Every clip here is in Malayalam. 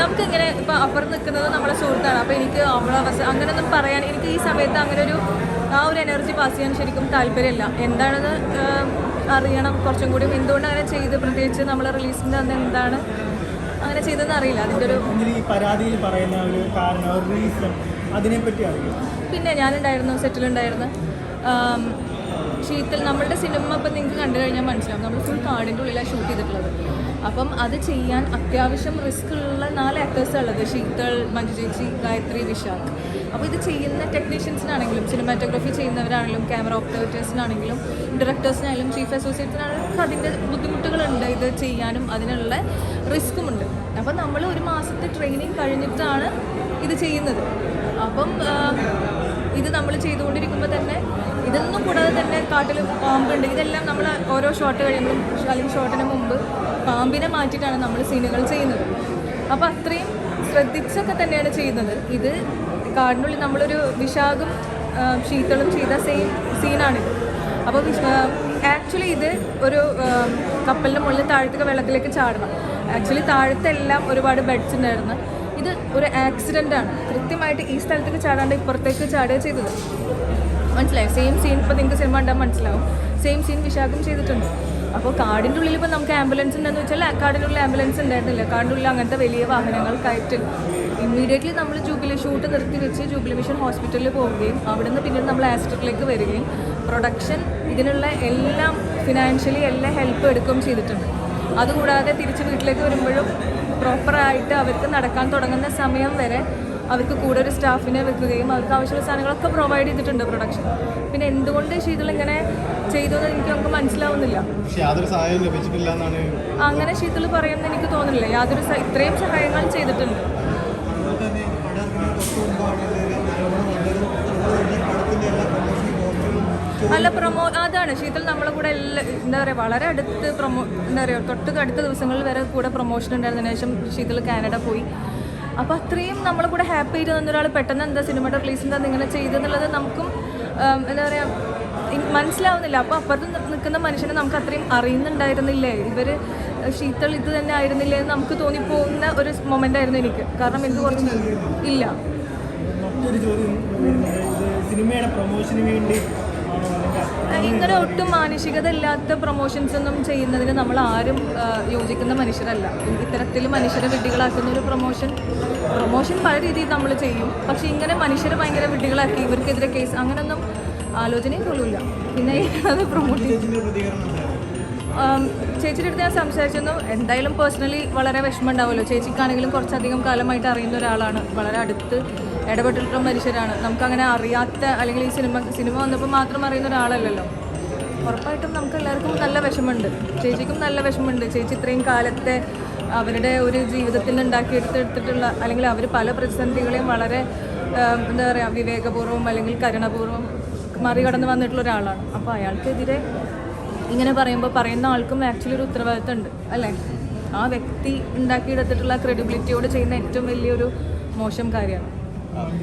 നമുക്കിങ്ങനെ ഇപ്പൊ അപ്പുറം നിൽക്കുന്നത് നമ്മുടെ സുഹൃത്താണ്. അപ്പൊ എനിക്ക് അവളെ അങ്ങനെയൊന്നും പറയാൻ എനിക്ക് ഈ സമയത്ത് അങ്ങനെ ഒരു ആ ഒരു എനർജി പാസ് ചെയ്യാൻ ശരിക്കും താല്പര്യമില്ല. എന്താണെന്ന് അറിയണം. കുറച്ചും കൂടി എന്തുകൊണ്ട് അങ്ങനെ ചെയ്ത് പ്രത്യേകിച്ച് നമ്മൾ റിലീസിന്റെ അന്ന് എന്താണ് അങ്ങനെ ചെയ്തതെന്ന് അറിയില്ല. അതിന്റെ ഒരു പരാതിയിൽ പറയുന്ന ഒരു കാരണം ഒരു റീസൺ അതിനെപ്പറ്റി പിന്നെ ഞാനുണ്ടായിരുന്നു സെറ്റിലുണ്ടായിരുന്നു ശീതൽ നമ്മളുടെ സിനിമ ഇപ്പം നിങ്ങൾക്ക് കണ്ടു കഴിഞ്ഞാൽ മനസ്സിലാവും. നമ്മൾ ഫുൾ കാടിന്റെ ഉള്ളിലാണ് ഷൂട്ട് ചെയ്തിട്ടുള്ളത്. അപ്പം അത് ചെയ്യാൻ അത്യാവശ്യം റിസ്ക് ഉള്ള നാല് ആക്ടേഴ്സ് ഉള്ളത്. ശീതൾ മഞ്ജു ചേച്ചി ഗായത്രി വിശാഖ് അപ്പോൾ ഇത് ചെയ്യുന്ന ടെക്നീഷ്യൻസിനാണെങ്കിലും സിനിമാറ്റോഗ്രഫി ചെയ്യുന്നവരാണെങ്കിലും ക്യാമറ ഓപ്പറേറ്റേഴ്സിനാണെങ്കിലും ഡയറക്ടേഴ്സിനായാലും ചീഫ് അസോസിയേറ്റ്സിനാണെങ്കിലും അതിന്റെ ബുദ്ധിമുട്ടുകളുണ്ട്. ഇത് ചെയ്യാനും അതിനുള്ള റിസ്ക്കുമുണ്ട് അപ്പോൾ നമ്മൾ ഒരു മാസത്തെ ട്രെയിനിങ് കഴിഞ്ഞിട്ടാണ് ഇത് ചെയ്യുന്നത്. അപ്പം ഇത് നമ്മൾ ചെയ്തുകൊണ്ടിരിക്കുമ്പോൾ തന്നെ ഇതൊന്നും കൂടാതെ തന്നെ കാട്ടിൽ പാമ്പുണ്ട്. ഇതെല്ലാം നമ്മൾ ഓരോ ഷോട്ട് കഴിയുമ്പോഴും അല്ലെങ്കിൽ ഷോട്ടിന് മുമ്പ് പാമ്പിനെ മാറ്റിയിട്ടാണ് നമ്മൾ സീനുകൾ ചെയ്യുന്നത്. അപ്പോൾ അത്രയും ശ്രദ്ധിച്ചൊക്കെ തന്നെയാണ് ചെയ്യുന്നത്. ഇത് കാടിനുള്ളിൽ നമ്മളൊരു വിഷാഖും ഷീത്തളും ചെയ്ത സെയിം സീനാണിത് അപ്പോൾ ആക്ച്വലി ഇത് ഒരു കപ്പലിന്റെ മുകളിൽ താഴത്തേക്ക് വെള്ളത്തിലേക്ക് ചാടണം. ആക്ച്വലി താഴത്തെല്ലാം ഒരുപാട് ബെഡ്സ് ഉണ്ടായിരുന്നു. ഇത് ഒരു ആക്സിഡന്റ് ആണ്. കൃത്യമായിട്ട് ഈ സ്ഥലത്തേക്ക് ചാടാണ്ട് ഇപ്പുറത്തേക്ക് ചാടുക ചെയ്തത്. മനസ്സിലായോ? സെയിം സീൻ ഇപ്പോൾ നിങ്ങൾക്ക് സിനിമ കണ്ടാൽ മനസ്സിലാവും. സെയിം സീൻ വിശാഖം ചെയ്തിട്ടുണ്ട്. അപ്പോൾ കാടിന്റെ ഉള്ളിൽ ഇപ്പോൾ നമുക്ക് ആംബുലൻസ് ഉണ്ടെന്ന് വെച്ചാൽ കാടിന്റെ ഉള്ളിൽ ആംബുലൻസ് ഉണ്ടായിരുന്നില്ല. കാടിന്റെ ഉള്ളിൽ അങ്ങനത്തെ വലിയ വാഹനങ്ങൾ കയറ്റില്ല ഇമ്മീഡിയറ്റ്ലി നമ്മൾ ജൂബിലി ഷൂട്ട് നിർത്തി വെച്ച് ജൂബിലി മിഷൻ ഹോസ്പിറ്റലിൽ പോവുകയും അവിടെ നിന്ന് പിന്നീട് നമ്മൾ ആസ്റ്റിലേക്ക് വരികയും പ്രൊഡക്ഷൻ ഇതിനുള്ള എല്ലാം ഫിനാൻഷ്യലി എല്ലാ ഹെൽപ്പ് എടുക്കുകയും ചെയ്തിട്ടുണ്ട്. അതുകൂടാതെ തിരിച്ച് വീട്ടിലേക്ക് വരുമ്പോഴും പ്രോപ്പറായിട്ട് അവർക്ക് നടക്കാൻ തുടങ്ങുന്ന സമയം വരെ അവർക്ക് കൂടെ ഒരു സ്റ്റാഫിനെ വെക്കുകയും അവർക്ക് ആവശ്യമുള്ള സാധനങ്ങളൊക്കെ പ്രൊവൈഡ് ചെയ്തിട്ടുണ്ട് പ്രൊഡക്ഷൻ പിന്നെ എന്തുകൊണ്ട് ശീതൾ ഇങ്ങനെ ചെയ്തു എന്ന് എനിക്ക് നമുക്ക് മനസ്സിലാവുന്നില്ല. അങ്ങനെ ശീതൾ പറയുമെന്ന് എനിക്ക് തോന്നുന്നില്ല. യാതൊരു ഇത്രയും സഹായങ്ങൾ ചെയ്തിട്ടുണ്ട്. അല്ല പ്രൊമോ അതാണ്. ശീതൽ നമ്മളെ കൂടെ എല്ലാ എന്താ പറയുക വളരെ അടുത്ത് പ്രൊമോ എന്താ പറയുക തൊട്ട് അടുത്ത ദിവസങ്ങളിൽ വരെ കൂടെ പ്രൊമോഷൻ ഉണ്ടായിരുന്നതിന് ശേഷം ശീതൽ കാനഡ പോയി. അപ്പോൾ അത്രയും നമ്മളെ കൂടെ ഹാപ്പി ആയിട്ട് തന്നൊരാൾ പെട്ടെന്ന് എന്താ സിനിമയുടെ റിലീസ് എന്താ ഇങ്ങനെ ചെയ്തെന്നുള്ളത് നമുക്കും എന്താ പറയുക മനസ്സിലാവുന്നില്ല. അപ്പോൾ അപ്പുറത്ത് നിൽക്കുന്ന മനുഷ്യനെ നമുക്ക് അത്രയും അറിയുന്നുണ്ടായിരുന്നില്ലേ? ഇവർ ശീതൾ ഇത് തന്നെ ആയിരുന്നില്ലേ എന്ന് നമുക്ക് തോന്നിപ്പോകുന്ന ഒരു മൊമെന്റ് ആയിരുന്നു എനിക്ക്. കാരണം എനിക്ക് കുറച്ച് ഇല്ല. സിനിമയുടെ പ്രൊമോഷന് വേണ്ടി ഇങ്ങനെ ഒട്ടും മാനുഷികത ഇല്ലാത്ത പ്രൊമോഷൻസ് ഒന്നും ചെയ്യുന്നതിന് നമ്മൾ ആരും യോജിക്കുന്ന മനുഷ്യരല്ല. ഇത്തരത്തിൽ മനുഷ്യരെ വിഡ്ഢികളാക്കുന്ന ഒരു പ്രൊമോഷൻ പ്രൊമോഷൻ പല രീതിയിൽ നമ്മൾ ചെയ്യും. പക്ഷേ ഇങ്ങനെ മനുഷ്യരെ ഭയങ്കര വിഡ്ഢികളാക്കി ഇവർക്കെതിരെ കേസ് അങ്ങനൊന്നും ആലോചനയും പോലുമില്ല. പിന്നെ അത് പ്രൊമോട്ട് ചെയ്യും. ചേച്ചിയുടെ അടുത്ത് ഞാൻ സംസാരിച്ചിരുന്നു. എന്തായാലും പേഴ്സണലി വളരെ വിഷമം ഉണ്ടാവുമല്ലോ. ചേച്ചിക്കാണെങ്കിലും കുറച്ചധികം കാലമായിട്ട് അറിയുന്ന ഒരാളാണ്. വളരെ അടുത്ത് ഇടപെട്ടിട്ടുള്ള മനുഷ്യരാണ്. നമുക്കങ്ങനെ അറിയാത്ത അല്ലെങ്കിൽ ഈ സിനിമ സിനിമ വന്നപ്പോൾ മാത്രം അറിയുന്ന ഒരാളല്ലല്ലോ. ഉറപ്പായിട്ടും നമുക്ക് എല്ലാവർക്കും നല്ല വിഷമമുണ്ട്. ചേച്ചിക്കും നല്ല വിഷമമുണ്ട്. ചേച്ചി ഇത്രയും കാലത്തെ അവരുടെ ഒരു ജീവിതത്തിൽ ഉണ്ടാക്കിയെടുത്തെടുത്തിട്ടുള്ള അല്ലെങ്കിൽ അവർ പല പ്രതിസന്ധികളെയും വളരെ എന്താ പറയുക വിവേകപൂർവം അല്ലെങ്കിൽ കരുണപൂർവം മറികടന്ന് വന്നിട്ടുള്ള ഒരാളാണ്. അപ്പോൾ അയാൾക്കെതിരെ ഇങ്ങനെ പറയുമ്പോൾ പറയുന്ന ആൾക്കും ആക്ച്വലി ഒരു ഉത്തരവാദിത്തം ഉണ്ട് അല്ലേ? ആ വ്യക്തി ഉണ്ടാക്കിയെടുത്തിട്ടുള്ള ക്രെഡിബിലിറ്റിയോട് ചെയ്യുന്ന ഏറ്റവും വലിയൊരു മോശം കാര്യമാണ്.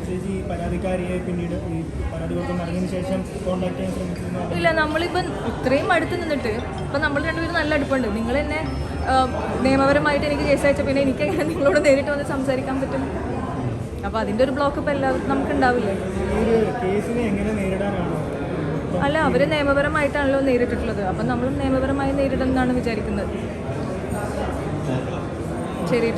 ചേച്ചി ഈ പരാതിക്കാരിയെ പിന്നീട് ഈ പരാതി കൊടുക്കാൻ ശേഷം കോൺടാക്ട് ചെയ്യാൻ ശ്രമിച്ചിരുന്നു ഇല്ല നമ്മളിപ്പം ഇത്രയും അടുത്ത് നിന്നിട്ട് ഇപ്പം നമ്മൾ രണ്ടുപേരും നല്ല അടുപ്പുണ്ട്. നിങ്ങൾ എന്നെ നിയമപരമായിട്ട് എനിക്ക് കേസ് അയച്ച പിന്നെ എനിക്ക് എങ്ങനെ നിങ്ങളോട് നേരിട്ട് വന്ന് സംസാരിക്കാൻ പറ്റും? അപ്പോൾ അതിന്റെ ഒരു ബ്ലോക്ക് ഇപ്പം എല്ലാവർക്കും നമുക്ക് ഉണ്ടാവില്ലേ കേസിനെ എങ്ങനെ നേരിടാനാണോ? അല്ല അവർ നിയമപരമായിട്ടാണല്ലോ നേരിട്ടിട്ടുള്ളത്. അപ്പം നമ്മളും നിയമപരമായി നേരിടുമെന്നാണ് വിചാരിക്കുന്നത്. ശരി.